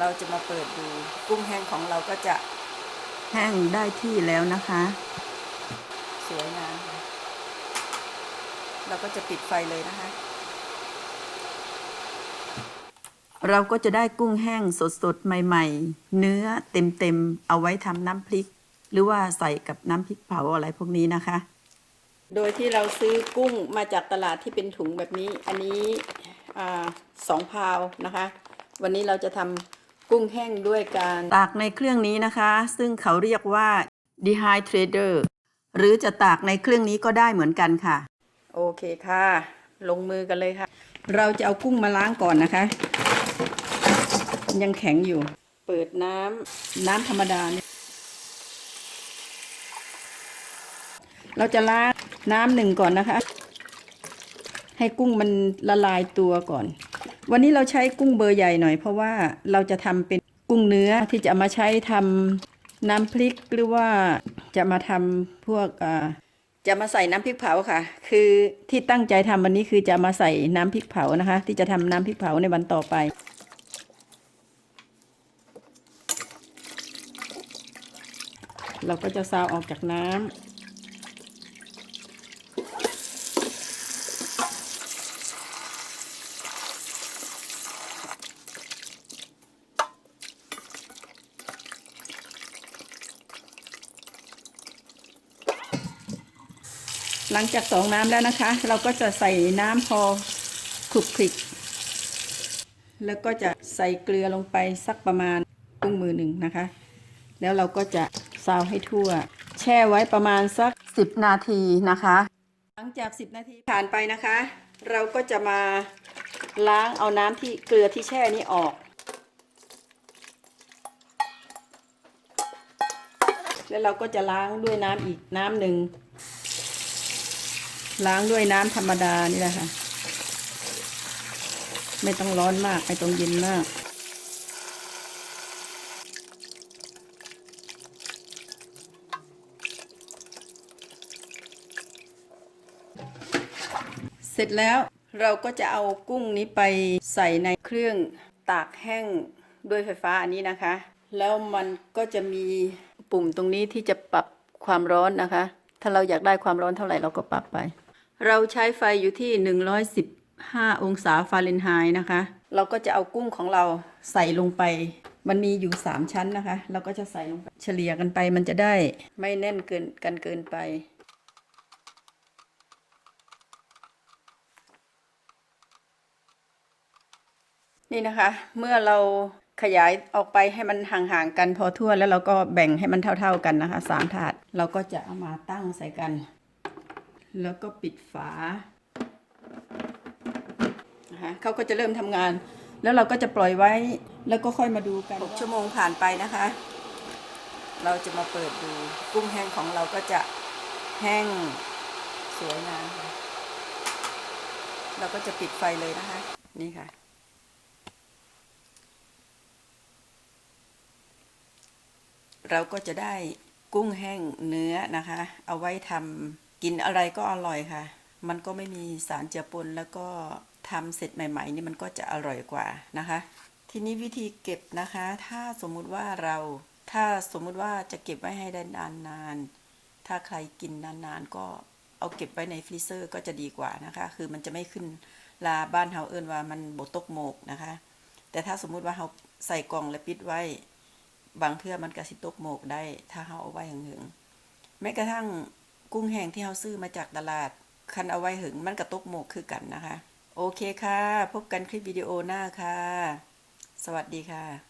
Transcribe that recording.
เราจะมาเปิดดู กุ้งแห้งของเราก็จะแห้งได้ที่แล้วนะคะ สวยงามค่ะเราก็จะปิดไฟเลยนะคะ เราก็จะได้กุ้งแห้งสดๆ ใหม่ ๆ เนื้อเต็มๆ เอาไว้ทำน้ำพริก หรือว่าใส่กับน้ำพริกเผาอะไรพวกนี้นะคะ โดยที่เราซื้อกุ้งมาจากตลาดที่เป็นถุงแบบนี้ อันนี้อ่าสองพาวนะคะ วันนี้เราจะทำ กุ้งแห้งด้วยการตากในเครื่องนี้นะคะ ซึ่งเขาเรียกว่า dehydrator หรือจะตากในเครื่องนี้ก็ได้เหมือนกันค่ะ โอเคค่ะ ลงมือกันเลยค่ะ เราจะเอากุ้งมาล้างก่อนนะคะ ยังแข็งอยู่ เปิดน้ำน้ำธรรมดาเนี่ยเราจะล้างน้ำหนึ่งก่อนนะคะ ให้กุ้งมันละลายตัวก่อน วันนี้เราใช้กุ้งเบอร์ใหญ่หน่อย เพราะว่าเราจะทำเป็นกุ้งเนื้อที่จะมาใช้ทำน้ำพริกหรือว่าจะมาทำพวกอ่าจะมาใส่น้ำพริกเผาค่ะ คือที่ตั้งใจทำวันนี้คือจะมาใส่น้ำพริกเผานะคะ ที่จะทำน้ำพริกเผาในวันต่อไปเราก็จะซาวออกจากน้ำ หลังจากสองน้ำแล้วนะคะ เราก็จะใส่น้ำพอคลุกคลิก แล้วก็จะใส่เกลือลงไปสักประมาณตุ้งมือหนึ่งนะคะ แล้วเราก็จะซาวให้ทั่ว แช่ไว้ประมาณสัก 10 นาทีนะคะ หลังจาก 10 นาทีผ่านไปนะคะ เราก็จะมาล้างเอาน้ำที่เกลือที่แช่นี้ออก แล้วเราก็จะล้างด้วยน้ำอีกน้ำหนึ่ง ล้างด้วยน้ำธรรมดานี่แหละค่ะ ไม่ต้องร้อนมาก ไม่ต้องเย็นมาก เสร็จแล้วเราก็จะเอากุ้งนี้ไปใส่ในเครื่องตากแห้งด้วยไฟฟ้าอันนี้นะคะ แล้วมันก็จะมีปุ่มตรงนี้ที่จะปรับความร้อนนะคะ ถ้าเราอยากได้ความร้อนเท่าไหร่เราก็ปรับไป เราใช้ไฟอยู่ที่ 115 องศาฟาเรนไฮต์นะคะ เราก็จะเอากุ้งของเราใส่ลงไป มันมีอยู่ 3 ชั้นนะคะ เราก็จะใส่ลงไปเฉลี่ยกันไปมันจะได้ไม่แน่นเกินกันเกินไปนี่นะคะ เมื่อเราขยายออกไปให้มันห่างๆกันพอทั่วแล้วเราก็แบ่งให้มันเท่าๆกันนะคะสามถาดเราก็จะเอามาตั้งใส่กัน แล้วก็ปิดฝานะคะเขาก็จะเริ่มทำงาน แล้วเราก็จะปล่อยไว้แล้วก็ค่อยมาดูกัน 6 ชั่วโมงผ่านไปนะคะ เราจะมาเปิดดูกุ้งแห้งของเราก็จะแห้งสวยงามเราก็จะปิดไฟเลยนะคะ นี่ค่ะ เราก็จะได้กุ้งแห้งเนื้อนะคะ เอาไว้ทำ กินอะไรก็อร่อยค่ะ มันก็ไม่มีสารเจือปนแล้วก็ทำเสร็จใหม่ ๆ นี่มันก็จะอร่อยกว่านะคะ ทีนี้วิธีเก็บนะคะ ถ้าสมมุติว่าเราถ้าสมมุติว่าจะเก็บไว้ให้ได้นานๆถ้าใครกินนานๆก็เอาเก็บไว้ในฟรีเซอร์ก็จะดีกว่านะคะ คือมันจะไม่ขึ้นลาบ้านเฮาเอิ้นว่ามันบตกโมกนะคะ แต่ถ้าสมมุติว่าเราใส่กล่องและปิดไว้ บางเทื่อมันกระสิตกโมกได้ ถ้าเราเอาไว้หึงๆแม้กระทั่ง กุ้งแห้งที่เขาซื้อมาจากตลาด คันเอาไว้หึงมันกระตกโมกคือกันนะคะ โอเคค่ะ พบกันคลิปวิดีโอหน้าค่ะ สวัสดีค่ะ